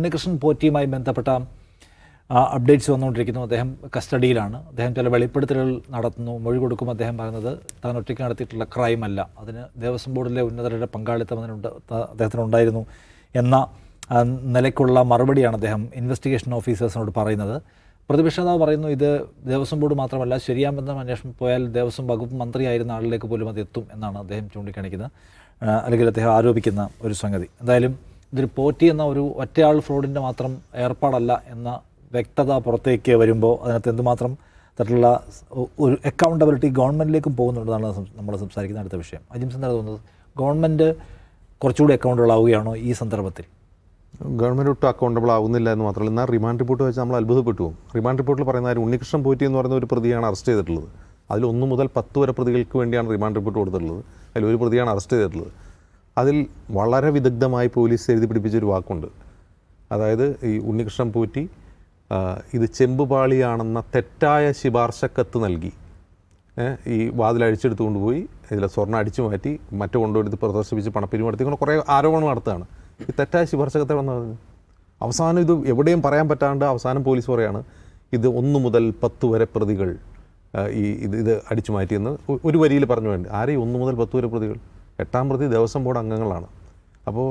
ഉണ്ണികൃഷ്ണൻ പോറ്റിയുമായി ബന്ധപ്പെട്ട അപ്ഡേറ്റ്സ് വന്നുകൊണ്ടിരിക്കുന്നു. അദ്ദേഹം കസ്റ്റഡിയിലാണ്. അദ്ദേഹം ചില വെളിപ്പെടുത്തലുകൾ നടത്തുന്നു. മൊഴി കൊടുക്കുമ്പോൾ അദ്ദേഹം പറയുന്നത് താൻ ഒറ്റയ്ക്ക് നടത്തിയിട്ടുള്ള ക്രൈം അല്ല. അതിന് ദേവസ്വം ബോർഡിലെ ഉന്നതരുടെ പങ്കാളിത്തം അതിനുണ്ട് അദ്ദേഹത്തിനുണ്ടായിരുന്നു എന്ന നിലയ്ക്കുള്ള മറുപടിയാണ് അദ്ദേഹം ഇൻവെസ്റ്റിഗേഷൻ ഓഫീസേഴ്സിനോട് പറയുന്നത്. പ്രതിപക്ഷ നേതാവ് പറയുന്നു ഇത് ദേവസ്വം ബോർഡ് മാത്രമല്ല ശരിയാമെന്ന അന്വേഷണം പോയാൽ ദേവസ്വം വകുപ്പ് മന്ത്രിയായിരുന്ന ആളിലേക്ക് പോലും അത് എത്തും എന്നാണ് അദ്ദേഹം ചൂണ്ടിക്കാണിക്കുന്നത്. അല്ലെങ്കിൽ അദ്ദേഹം ആരോപിക്കുന്ന ഒരു സംഗതി. എന്തായാലും ഇതൊരു പോറ്റി എന്ന ഒരു ഒറ്റയാൾ ഫ്രോഡിന്റെ മാത്രം ഏർപ്പാടല്ല എന്ന വ്യക്തത പുറത്തേക്ക് വരുമ്പോൾ അതിനകത്ത് എന്തുമാത്രം തരത്തിലുള്ള ഒരു അക്കൗണ്ടബിലിറ്റി ഗവൺമെന്റിലേക്കും പോകുന്നുണ്ടെന്നാണ് നമ്മൾ സംസാരിക്കുന്ന അടുത്ത വിഷയം. അജിംസ് എന്താണ് തോന്നുന്നത്? ഗവൺമെന്റ് കുറച്ചുകൂടി അക്കൗണ്ടബിൾ ആവുകയാണോ ഈ സന്ദർഭത്തിൽ? ഗവൺമെന്റ് ഒട്ടും അക്കൗണ്ടബിൾ ആവുന്നില്ല എന്ന് മാത്രമല്ല. എന്നാൽ റിമാൻഡ് റിപ്പോർട്ട് വെച്ച് നമ്മൾ അത്ഭുതപ്പെട്ടു റിമാൻഡ് റിപ്പോർട്ടിൽ പറയുന്ന ഒരു ഉണ്ണികൃഷ്ണൻ പോറ്റി എന്ന് പറയുന്ന ഒരു പ്രതിയാണ് അറസ്റ്റ് ചെയ്തിട്ടുള്ളത്. അതിൽ ഒന്ന് മുതൽ പത്ത് വരെ പ്രതികൾക്ക് വേണ്ടിയാണ് റിമാൻഡ് റിപ്പോർട്ട് കൊടുത്തിട്ടുള്ളത്. അതിൽ ഒരു പ്രതിയാണ് അറസ്റ്റ് ചെയ്തിട്ടുള്ളത്. അതിൽ വളരെ വിദഗ്ധമായി പോലീസ് എഴുതി പിടിപ്പിച്ച ഒരു വാക്കുണ്ട്. അതായത് ഈ ഉണ്ണികൃഷ്ണൻ പൂറ്റി ഇത് ചെമ്പുപാളിയാണെന്ന തെറ്റായ ശിപാർശ കത്ത് നൽകി ഈ വാതിൽ അഴിച്ചെടുത്ത് കൊണ്ടുപോയി ഇതിലെ സ്വർണം അടിച്ചു മാറ്റി മറ്റു കൊണ്ടുപോയി പ്രദർശിപ്പിച്ച് പണപ്പിരിവ് നടത്തി. ഇങ്ങനെ കുറേ ആരോപണങ്ങൾ നടത്തുകയാണ്. ഈ തെറ്റായ ശിപാർശകത്തെ വന്നു പറഞ്ഞു അവസാനം ഇത് എവിടെയും പറയാൻ പറ്റാണ്ട് അവസാനം പോലീസ് പറയാണ് ഇത് ഒന്ന് മുതൽ പത്ത് വരെ പ്രതികൾ ഈ ഇത് ഇത് അടിച്ചു മാറ്റിയെന്ന്. ഒരു വരിയിൽ പറഞ്ഞു വേണ്ടി. ആരെയും ഒന്ന് മുതൽ പത്ത് വരെ പ്രതികൾ? എട്ടാം പ്രതി ദേവസ്വം ബോർഡ് അംഗങ്ങളാണ്. അപ്പോൾ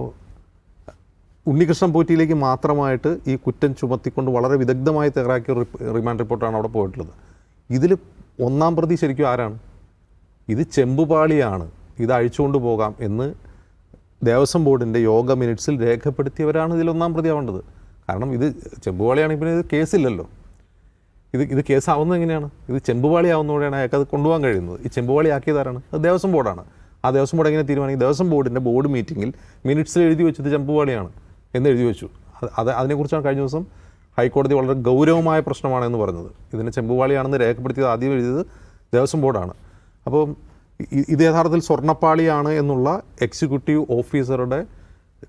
ഉണ്ണികൃഷ്ണൻ പോറ്റിയിലേക്ക് മാത്രമായിട്ട് ഈ കുറ്റം ചുമത്തിക്കൊണ്ട് വളരെ വിദഗ്ധമായി തയ്യാറാക്കിയ റിമാൻഡ് റിപ്പോർട്ടാണ് അവിടെ പോയിട്ടുള്ളത്. ഇതിൽ ഒന്നാം പ്രതി ശരിക്കും ആരാണ്? ഇത് ചെമ്പുപാളിയാണ്. ഇത് അഴിച്ചുകൊണ്ട് പോകാം എന്ന് ദേവസ്വം ബോർഡിന്റെ യോഗ മിനിറ്റ്സിൽ രേഖപ്പെടുത്തിയവരാണ് ഇതിൽ ഒന്നാം പ്രതി ആവേണ്ടത്. കാരണം ഇത് ചെമ്പുപാളിയാണെങ്കിൽ പിന്നെ ഇത് കേസില്ലല്ലോ. ഇത് ഇത് കേസാവുന്നത് എങ്ങനെയാണ്? ഇത് ചെമ്പുപാളി ആവുന്നതോടെയാണ് അയാൾക്ക് അത് കൊണ്ടുപോകാൻ കഴിയുന്നത്. ഈ ചെമ്പുപാളി ആക്കിയതാരാണ് അത് ദേവസ്വം ബോർഡാണ്. ആ ദേവസ്വം ബോർഡ് എങ്ങനെ തീരുമാനിക്കും? ദേവസ്വം ബോർഡിന്റെ ബോർഡ് മീറ്റിങ്ങിൽ മിനിറ്റ്സിൽ എഴുതി വെച്ചത് ചെമ്പുപാളിയാണ് എന്ന് എഴുതി വെച്ചു. അത് അത് അതിനെക്കുറിച്ചാണ് കഴിഞ്ഞ ദിവസം ഹൈക്കോടതി വളരെ ഗൗരവമായ പ്രശ്നമാണെന്ന് പറഞ്ഞത്. ഇതിനെ ചെമ്പുപാളിയാണെന്ന് രേഖപ്പെടുത്തിയത് ആദ്യം എഴുതിയത് ദേവസ്വം ബോർഡാണ്. അപ്പോൾ ഇത് യഥാർത്ഥത്തിൽ സ്വർണപ്പാളിയാണ് എന്നുള്ള എക്സിക്യൂട്ടീവ് ഓഫീസറുടെ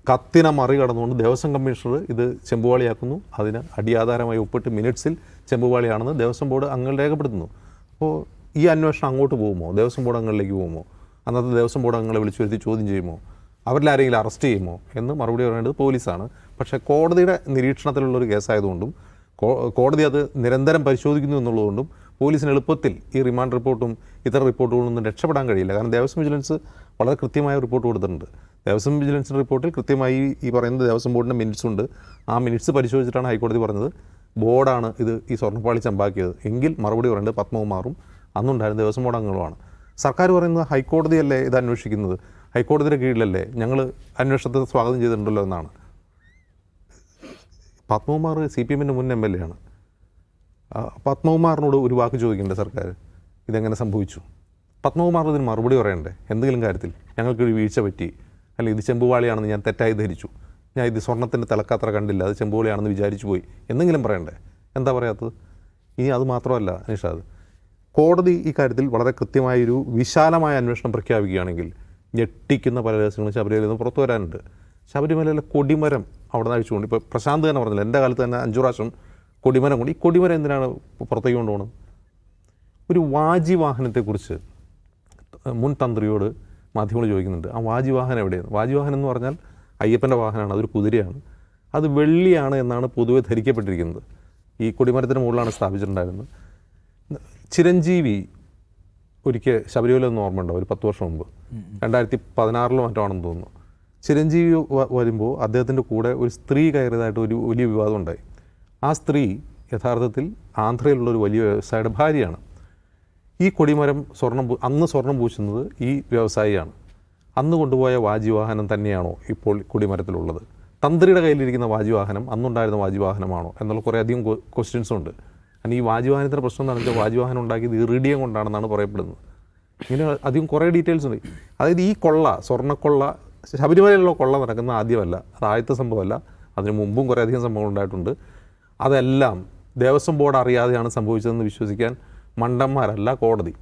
കത്തിനെ മറികടന്നുകൊണ്ട് ദേവസ്വം കമ്മീഷണർ ഇത് ചെമ്പുവാളിയാക്കുന്നു അതിന് അടിയാധാരമായി ഒപ്പിട്ട് മിനിറ്റ്സിൽ ചെമ്പുവാളിയാണെന്ന് ദേവസ്വം ബോർഡ് അംഗങ്ങൾ രേഖപ്പെടുത്തുന്നു. അപ്പോൾ ഈ അന്വേഷണം അങ്ങോട്ട് പോകുമോ? ദേവസ്വം ബോർഡ് അംഗങ്ങളിലേക്ക് പോകുമോ? അന്നത്തെ ദേവസ്വം ബോർഡ് അംഗങ്ങളെ വിളിച്ചു വരുത്തി ചോദ്യം ചെയ്യുമോ? അവരിലാരെങ്കിലും അറസ്റ്റ് ചെയ്യുമോ? എന്ന് മറുപടി പറയേണ്ടത് പോലീസാണ്. പക്ഷേ കോടതിയുടെ നിരീക്ഷണത്തിലുള്ളൊരു കേസായതുകൊണ്ടും കോടതി അത് നിരന്തരം പരിശോധിക്കുന്നു എന്നുള്ളതുകൊണ്ടും പോലീസിന് എളുപ്പത്തിൽ ഈ റിമാൻഡ് റിപ്പോർട്ടും ഇത്തരം റിപ്പോർട്ടുകളും ഒന്നും രക്ഷപ്പെടാൻ കഴിയില്ല. കാരണം ദേവസ്വം വിജിലൻസ് വളരെ കൃത്യമായ റിപ്പോർട്ട് കൊടുത്തിട്ടുണ്ട്. ദേവസ്വം വിജിലൻസിന്റെ റിപ്പോർട്ടിൽ കൃത്യമായി ഈ പറയുന്ന ദേവസ്വം ബോർഡിന്റെ മിനിറ്റ്സ് ഉണ്ട്. ആ മിനിറ്റ്സ് പരിശോധിച്ചിട്ടാണ് ഹൈക്കോടതി പറഞ്ഞത് ബോർഡാണ് ഇത് ഈ സ്വർണപ്പാളി ചമ്പാക്കിയത്. എങ്കിൽ മറുപടി പറയേണ്ടത് പത്മകുമാറും അന്നുണ്ടായിരുന്ന ദേവസ്വം ബോർഡ് അംഗങ്ങളുമാണ്. സർക്കാർ പറയുന്നത് ഹൈക്കോടതിയല്ലേ ഇത് അന്വേഷിക്കുന്നത്? ഹൈക്കോടതിയുടെ കീഴിലല്ലേ? ഞങ്ങൾ അന്വേഷണത്തെ സ്വാഗതം ചെയ്തിട്ടുണ്ടല്ലോ എന്നാണ്. പത്മകുമാർ സി പി എമ്മിന്റെ മുൻ എം എൽ എ ആണ്. പത്മകുമാറിനോട് ഒരു വാക്ക് ചോദിക്കേണ്ടേ സർക്കാർ? ഇതെങ്ങനെ സംഭവിച്ചു? പത്മകുമാർ ഇതിന് മറുപടി പറയണ്ടേ? എന്തെങ്കിലും കാര്യത്തിൽ? ഞങ്ങൾക്ക് ഒരു വീഴ്ച പറ്റി. അല്ലെങ്കിൽ ഇത് ചെമ്പുവാളിയാണെന്ന് ഞാൻ തെറ്റായി ധരിച്ചു. ഞാൻ ഇത് സ്വർണത്തിന്റെ തിളക്കത്ര കണ്ടില്ല. അത് ചെമ്പുവാളിയാണെന്ന് വിചാരിച്ചു പോയി. എന്തെങ്കിലും പറയണ്ടേ? എന്താ പറയാത്തത്? ഇനി അത് മാത്രമല്ല നിഷാദ്. കോടതി ഈ കാര്യത്തിൽ വളരെ കൃത്യമായൊരു വിശാലമായ അന്വേഷണം പ്രഖ്യാപിക്കുകയാണെങ്കിൽ ഞെട്ടിക്കുന്ന പല രഹസ്യങ്ങളും ശബരിമലയിൽ നിന്ന് പുറത്തു വരാനുണ്ട്. ശബരിമലയിലെ കൊടിമരം അവിടെ നിന്ന് അഴിച്ചുകൊണ്ട് ഇപ്പോൾ പ്രശാന്ത് തന്നെ പറഞ്ഞില്ല എന്റെ കാലത്ത് തന്നെ അഞ്ചു പ്രാവശ്യം കൊടിമരം കൊണ്ട് ഈ കൊടിമരം എന്തിനാണ് പുറത്തേക്ക് കൊണ്ടുപോകണം ഒരു വാജി വാഹനത്തെക്കുറിച്ച് മുൻ തന്ത്രിയോട് മാധ്യമങ്ങൾ ചോദിക്കുന്നുണ്ട്. ആ വാജി വാഹനം എവിടെയാണ്? വാജി വാഹനം എന്ന് പറഞ്ഞാൽ അയ്യപ്പന്റെ വാഹനമാണ് അതൊരു കുതിരയാണ്. അത് വെള്ളിയാണ് എന്നാണ് പൊതുവെ ധരിക്കപ്പെട്ടിരിക്കുന്നത്. ഈ കൊടിമരത്തിന് മുകളിലാണ് സ്ഥാപിച്ചിട്ടുണ്ടായിരുന്നത്. ചിരഞ്ജീവി ഒരിക്കൽ ശബരിമല എന്ന് ഓർമ്മയുണ്ടോ ഒരു പത്ത് വർഷം മുമ്പ്. രണ്ടായിരത്തി പതിനാറിലോ മറ്റാണെന്ന് തോന്നുന്നു. ചിരഞ്ജീവി വരുമ്പോൾ അദ്ദേഹത്തിന്റെ കൂടെ ഒരു സ്ത്രീ കയറിയതായിട്ട് ഒരു വലിയ വിവാദം ഉണ്ടായി. ആ സ്ത്രീ യഥാർത്ഥത്തിൽ ആന്ധ്രയിലുള്ള ഒരു വലിയ വ്യവസായിയുടെ ഭാര്യയാണ്. ഈ കൊടിമരം സ്വർണം അന്ന് സ്വർണം പൂശുന്നത് ഈ വ്യവസായിയാണ്. അന്ന് കൊണ്ടുപോയ വാജിവാഹനം തന്നെയാണോ ഇപ്പോൾ കൊടിമരത്തിലുള്ളത്? തന്ത്രിയുടെ കയ്യിലിരിക്കുന്ന വാജിവാഹനം അന്നുണ്ടായിരുന്ന വാജിവാഹനമാണോ? എന്നുള്ള കുറേ അധികം ക്വസ്റ്റ്യൻസ് ഉണ്ട്. കാരണം ഈ വാജിവാഹനത്തിന്റെ പ്രശ്നം എന്താണെന്ന് വെച്ചാൽ വാജിവാഹനം ഉണ്ടാക്കിയത് ഇറിഡിയം കൊണ്ടാണെന്നാണ് പറയപ്പെടുന്നത്. ഇങ്ങനെ അധികം കുറേ ഡീറ്റെയിൽസ് ഉണ്ട്. അതായത് ഈ കൊള്ള സ്വർണക്കൊള്ള ശബരിമലയിലുള്ള കൊള്ള നടക്കുന്ന ആദ്യമല്ല. അത് ആദ്യത്തെ സംഭവമല്ല. അതിന് മുമ്പും കുറേ അധികം സംഭവങ്ങൾ ഉണ്ടായിട്ടുണ്ട്. അതെല്ലാം ദേവസ്വം ബോർഡ് അറിയാതെയാണ് സംഭവിച്ചതെന്ന് വിശ്വസിക്കാൻ മണ്ടന്മാരല്ല കോടതി.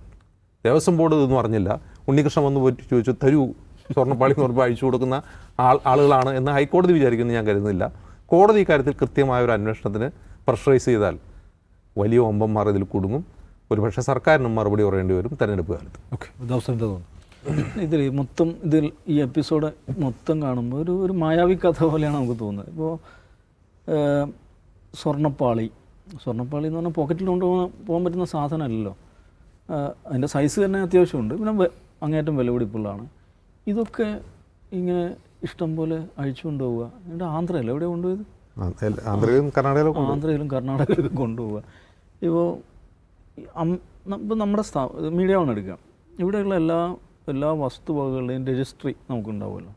ദേവസ്വം ബോർഡ് ഇതൊന്നും അറിഞ്ഞില്ല. ഉണ്ണികൃഷ്ണൻ വന്ന് പോയി ചോദിച്ചു തരൂ സ്വർണപ്പാളി എന്ന് പറയുമ്പോൾ അഴിച്ചു കൊടുക്കുന്ന ആൾ ആളുകളാണ് എന്ന് ഹൈക്കോടതി വിചാരിക്കുന്നത് ഞാൻ കരുതുന്നില്ല. കോടതി ഇക്കാര്യത്തിൽ കൃത്യമായ ഒരു അന്വേഷണത്തിന് പ്രഷറൈസ് ചെയ്താൽ വലിയ ഒമ്പന്മാർ ഇതിൽ കുടുങ്ങും. ഒരുപക്ഷെ സർക്കാരിനും മറുപടി പറയേണ്ടി വരും തെരഞ്ഞെടുപ്പ് കാലത്ത്. ഓക്കെ ദിവസം എന്താ തോന്നുന്നു ഇതിൽ മൊത്തം ഇതിൽ ഈ എപ്പിസോഡ് മൊത്തം കാണുമ്പോൾ ഒരു ഒരു മായാവി കഥ പോലെയാണ് നമുക്ക് തോന്നുന്നത്. ഇപ്പോൾ സ്വർണപ്പാളി. സ്വർണപ്പാളി എന്ന് പറഞ്ഞാൽ പോക്കറ്റിൽ കൊണ്ടുപോകാൻ പോകാൻ പറ്റുന്ന സാധനമല്ലല്ലോ. അതിന്റെ സൈസ് തന്നെ അത്യാവശ്യമുണ്ട്. പിന്നെ അങ്ങേറ്റം വിലപിടിപ്പുള്ളതാണ്. ഇതൊക്കെ ഇങ്ങനെ ഇഷ്ടം പോലെ അഴിച്ചു കൊണ്ടുപോവുക എന്നിട്ട് ആന്ധ്രയല്ല എവിടെ കൊണ്ടുപോയത്? ആന്ധ്രയിലും കർണാടകയിലും ആന്ധ്രയിലും കർണാടകയിലും കൊണ്ടുപോവുക. ഇപ്പോൾ ഇപ്പോൾ നമ്മുടെ സ്ഥാ മീഡിയ വൺ എടുക്കാം ഇവിടെയുള്ള എല്ലാ എല്ലാ വസ്തുവകകളുടെയും രജിസ്ട്രി നമുക്കുണ്ടാവുമല്ലോ.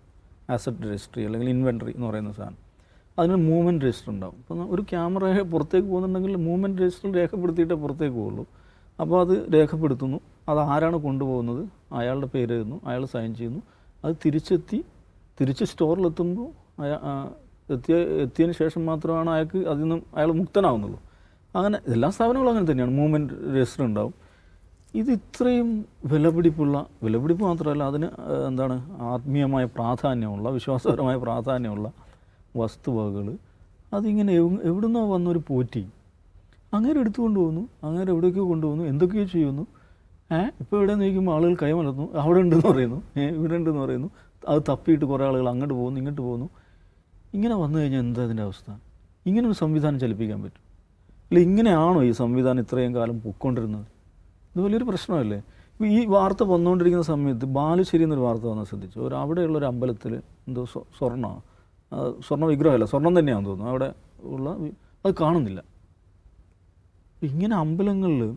ആസറ്റ് രജിസ്ട്രി അല്ലെങ്കിൽ ഇൻവെൻട്രി എന്ന് പറയുന്ന സാധനം. അതിന് മൂവ്മെന്റ് രജിസ്റ്റർ ഉണ്ടാവും. അപ്പോൾ ഒരു ക്യാമറ പുറത്തേക്ക് പോകുന്നുണ്ടെങ്കിൽ മൂവ്മെന്റ് രജിസ്റ്റർ രേഖപ്പെടുത്തിയിട്ടേ പുറത്തേക്ക് പോകുള്ളൂ. അപ്പോൾ അത് രേഖപ്പെടുത്തുന്നു. അത് ആരാണ് കൊണ്ടുപോകുന്നത്? അയാളുടെ പേര് എഴുതുന്നു. അയാൾ സൈൻ ചെയ്യുന്നു. അത് തിരിച്ചെത്തി തിരിച്ച് സ്റ്റോറിലെത്തുമ്പോൾ അയാ എത്തിയ എത്തിയതിന് ശേഷം മാത്രമാണ് അയാൾക്ക് അതിൽ നിന്നും അയാൾ മുക്തനാവുന്നുള്ളൂ. അങ്ങനെ എല്ലാ സ്ഥാപനങ്ങളും അങ്ങനെ തന്നെയാണ്. മൂവ്മെന്റ് രജിസ്റ്റർ ഉണ്ടാവും. ഇത് ഇത്രയും വിലപിടിപ്പുള്ള വിലപിടിപ്പ് മാത്രമല്ല അതിന് എന്താണ് ആത്മീയമായ പ്രാധാന്യമുള്ള വിശ്വാസപരമായ പ്രാധാന്യമുള്ള വസ്തുവകകൾ അതിങ്ങനെ എവ് എവിടുന്നോ വന്നൊരു പോറ്റി അങ്ങനെ എടുത്തുകൊണ്ട് പോകുന്നു അങ്ങനെ എവിടേക്കോ കൊണ്ടുപോകുന്നു എന്തൊക്കെയോ ചെയ്യുന്നു. ഏ ഇപ്പോൾ എവിടെ നോക്കുമ്പോൾ ആളുകൾ കൈമലർത്തുന്നു അവിടെ ഉണ്ടെന്ന് പറയുന്നു ഏ ഇവിടെ ഉണ്ടെന്ന് പറയുന്നു അത് തപ്പിയിട്ട് കുറേ ആളുകൾ അങ്ങോട്ട് പോകുന്നു ഇങ്ങോട്ട് പോകുന്നു. ഇങ്ങനെ വന്നു കഴിഞ്ഞാൽ എന്താ അതിന്റെ അവസ്ഥ? ഇങ്ങനെ ഒരു സംവിധാനം ചലിപ്പിക്കാൻ പറ്റും. അല്ല ഇങ്ങനെയാണോ ഈ സംവിധാനം ഇത്രയും കാലം പൊയ്ക്കൊണ്ടിരുന്നത്? ഇത് വലിയൊരു പ്രശ്നമല്ലേ? ഈ വാർത്ത വന്നുകൊണ്ടിരിക്കുന്ന സമയത്ത് ബാലുശ്ശേരി എന്നൊരു വാർത്ത വന്നാൽ ശ്രദ്ധിച്ചു? ഒരു അവിടെയുള്ള ഒരു അമ്പലത്തിൽ എന്തോ സ്വ- സ്വർണ സ്വർണ വിഗ്രഹമല്ല സ്വർണം തന്നെയാണെന്ന് തോന്നുന്നു. അവിടെ ഉള്ള അത് കാണുന്നില്ല. ഇങ്ങനെ അമ്പലങ്ങളിൽ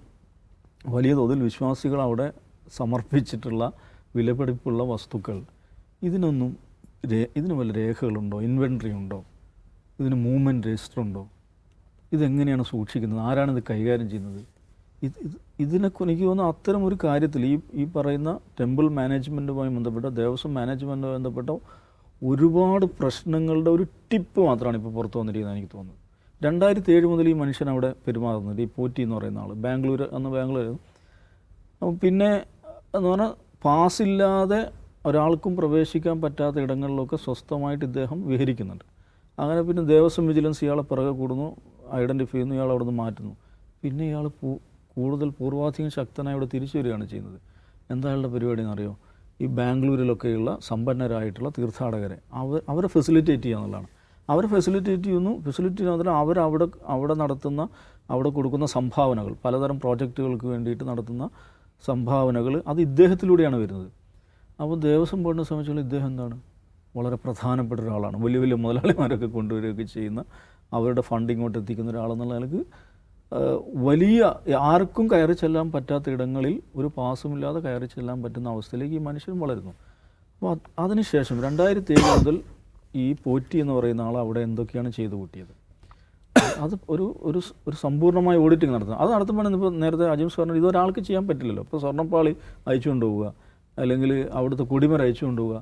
വലിയ തോതിൽ വിശ്വാസികൾ അവിടെ സമർപ്പിച്ചിട്ടുള്ള വിലപിടിപ്പുള്ള വസ്തുക്കൾ ഇതിനൊന്നും ഇതിന് വല്ല രേഖകളുണ്ടോ? ഇൻവെൻട്രി ഉണ്ടോ? ഇതിന് മൂവ്മെന്റ് രജിസ്റ്റർ ഉണ്ടോ? ഇതെങ്ങനെയാണ് സൂക്ഷിക്കുന്നത്? ആരാണ് ഇത് കൈകാര്യം ചെയ്യുന്നത്? ഇത് ഇത് ഇതിനൊക്കെ എനിക്ക് തോന്നുന്നു അത്തരം ഒരു കാര്യത്തിൽ ഈ ഈ പറയുന്ന ടെമ്പിൾ മാനേജ്മെന്റുമായി ബന്ധപ്പെട്ട ദേവസ്വം മാനേജ്മെന്റുമായി ബന്ധപ്പെട്ട ഒരുപാട് പ്രശ്നങ്ങളുടെ ഒരു ടിപ്പ് മാത്രമാണ് ഇപ്പോൾ പുറത്തു വന്നിരിക്കുന്നത് എനിക്ക് തോന്നുന്നത്. രണ്ടായിരത്തി ഏഴ് മുതൽ ഈ മനുഷ്യൻ അവിടെ പെരുമാറുന്നത് ഈ പോറ്റി എന്ന് പറയുന്ന ആൾ ബാംഗ്ലൂർ അന്ന് ബാംഗ്ലൂർ പിന്നെ എന്ന് പറഞ്ഞാൽ പാസ്സില്ലാതെ ഒരാൾക്കും പ്രവേശിക്കാൻ പറ്റാത്ത ഇടങ്ങളിലൊക്കെ സ്വസ്ഥമായിട്ട് ഇദ്ദേഹം വിഹരിക്കുന്നുണ്ട്. അങ്ങനെ പിന്നെ ദേവസ്വം വിജിലൻസ് ഇയാളെ പിറകെ കൂടുന്നു. ഐഡന്റിഫൈ ചെയ്യുന്നു ഇയാൾ അവിടെ നിന്ന് മാറ്റുന്നു. പിന്നെ ഇയാൾ കൂടുതൽ പൂർവാധികം ശക്തനായി അവിടെ തിരിച്ചു വരികയാണ് ചെയ്യുന്നത്. എന്താ അയാളുടെ പരിപാടി എന്നറിയോ? ഈ ബാംഗ്ലൂരിലൊക്കെയുള്ള സമ്പന്നരായിട്ടുള്ള തീർത്ഥാടകരെ അവർ അവരെ ഫെസിലിറ്റേറ്റ് ചെയ്യുക എന്നുള്ളതാണ്. ഫെസിലിറ്റേറ്റ് ചെയ്യുന്നു ഫെസിലിറ്റി അവർ അവരവിടെ അവിടെ നടത്തുന്ന അവിടെ കൊടുക്കുന്ന സംഭാവനകൾ പലതരം പ്രോജക്റ്റുകൾക്ക് വേണ്ടിയിട്ട് നടത്തുന്ന സംഭാവനകൾ അത് ഇദ്ദേഹത്തിലൂടെയാണ് വരുന്നത്. അപ്പോൾ ദേവസ്വം ബോർഡിനെ സംബന്ധിച്ചുള്ള ഇദ്ദേഹം എന്താണ്? വളരെ പ്രധാനപ്പെട്ട ഒരാളാണ്. വലിയ വലിയ മുതലാളിമാരൊക്കെ കൊണ്ടുവരികയൊക്കെ ചെയ്യുന്ന അവരുടെ ഫണ്ട് ഇങ്ങോട്ട് എത്തിക്കുന്ന ഒരാളെന്നുള്ള നിലയ്ക്ക് വലിയ ആർക്കും കയറി ചെല്ലാൻ പറ്റാത്ത ഇടങ്ങളിൽ ഒരു പാസുമില്ലാതെ കയറി ചെല്ലാൻ പറ്റുന്ന അവസ്ഥയിലേക്ക് ഈ മനുഷ്യൻ വളരുന്നു. അപ്പോൾ അതിനുശേഷം രണ്ടായിരത്തി ഏഴ് മുതൽ ഈ പോറ്റി എന്ന് പറയുന്ന ആൾ അവിടെ എന്തൊക്കെയാണ് ചെയ്തു കൂട്ടിയത്? അത് ഒരു ഒരു ഒരു സമ്പൂർണമായ ഓഡിറ്റിംഗ് നടത്തുന്നത് അത് നടത്തുമ്പോൾ ഇപ്പോൾ നേരത്തെ അജിംസ് പറഞ്ഞത് ഇതൊരാൾക്ക് ചെയ്യാൻ പറ്റില്ലല്ലോ. ഇപ്പോൾ സ്വർണപ്പാളി അയച്ചു കൊണ്ടുപോവുക അല്ലെങ്കിൽ അവിടുത്തെ കൊടിമര അയച്ചു കൊണ്ടുപോവുക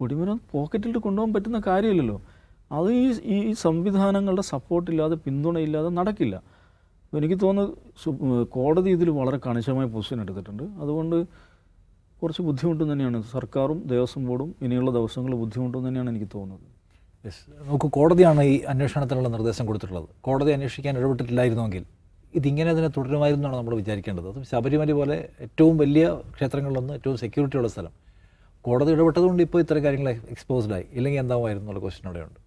കൊടിമര പോക്കറ്റിലിട്ട് കൊണ്ടുപോകാൻ പറ്റുന്ന കാര്യമില്ലല്ലോ. അത് ഈ ഈ സംവിധാനങ്ങളുടെ സപ്പോർട്ടില്ലാതെ പിന്തുണയില്ലാതെ നടക്കില്ല. എനിക്ക് തോന്നുന്നു കോടതി ഇതിൽ വളരെ കണിശമായ പൊസിഷൻ എടുത്തിട്ടുണ്ട്. അതുകൊണ്ട് കുറച്ച് ബുദ്ധിമുട്ടും തന്നെയാണ്. സർക്കാരും ദേവസ്വം ബോർഡും ഇനിയുള്ള ദിവസങ്ങൾ ബുദ്ധിമുട്ടും തന്നെയാണ് എനിക്ക് തോന്നുന്നത്. യെസ്. നമുക്ക് കോടതിയാണ് ഈ അന്വേഷണത്തിനുള്ള നിർദ്ദേശം കൊടുത്തിട്ടുള്ളത്. കോടതി അന്വേഷിക്കാൻ ഇടപെട്ടിട്ടില്ലായിരുന്നുവെങ്കിൽ ഇതിങ്ങനെ തന്നെ തുടരുമായിരുന്നു എന്നാണ് നമ്മൾ വിചാരിക്കേണ്ടത്. അതും ശബരിമല പോലെ ഏറ്റവും വലിയ ക്ഷേത്രങ്ങളിലൊന്ന് ഏറ്റവും സെക്യൂരിറ്റിയുള്ള സ്ഥലം. കോടതി ഇടപെട്ടതുകൊണ്ട് ഇപ്പോൾ ഇത്തരം കാര്യങ്ങൾ എക്സ്പോസ്ഡായി ഇല്ലെങ്കിൽ എന്താവുമായിരുന്നു എന്നുള്ള ക്വസ്റ്റ്യൻ അവിടെയുണ്ട്.